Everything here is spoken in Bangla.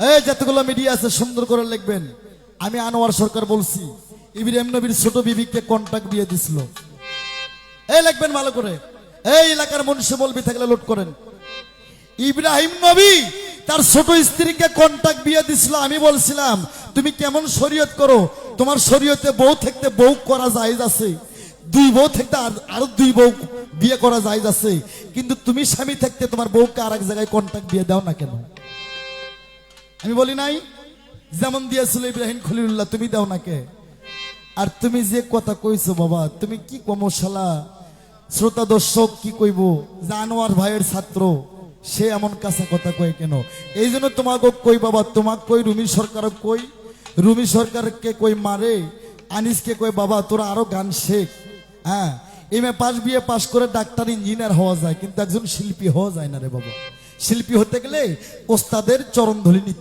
এই যতগুলো মিডিয়া আছে, সুন্দর করে লিখবেন। আমি আনোয়ার সরকার বলছি, ইব্রাহিম নবীর ছোট বিবিকে কন্টাক্ট দিয়ে দিছিল। এই লিখবেন ভালো করে। এই এলাকার মনুষ্য বলবি থাকলে করেন। ইব্রাহিম নবী তার ছোট স্ত্রীকে কন্টাক্ট বিয়ে দিছিল, আমি বলছিলাম, তুমি কেমন শরীয়ত করো? তোমার শরীয়তে বউ থাকতে বউ করা জায়েজ আছে। দুই বউ থাকতে আর- দুই বউ বিয়ে করা জায়েজ আছে। কিন্তু তুমি স্বামী থাকতে তোমার বউকে আর এক জায়গায় কন্টাক্ট বিয়ে দাও না কেন? আমি বলি নাই? যেমন দিয়েছিল ইব্রাহিম খলিলুল্লাহ, তুমি দাও না কে আর তুমি যে কথা কইছো বাবা, তুমি কি কমশালা শ্রোতা দর্শক, কি কইব? জানোয়ার ভাইয়ের ছাত্র, সে এমন কাঁচা কথা কয় কেন? এই জন্য তোমাকে কই বাবা, তোমাক কই রুমি সরকার কই? রুমি সরকারকে কই মারে? আনিসকে কই বাবা, তোরা আরও গান শেখ। হ্যাঁ M A pass B A pass করে ডাক্তার, ইঞ্জিনিয়ার হওয়া যায়, কিন্তু একজন শিল্পী হওয়া যায় না রে বাবা। শিল্পী হতে গেলে ওস্তাদের চরণ ধলি নিতে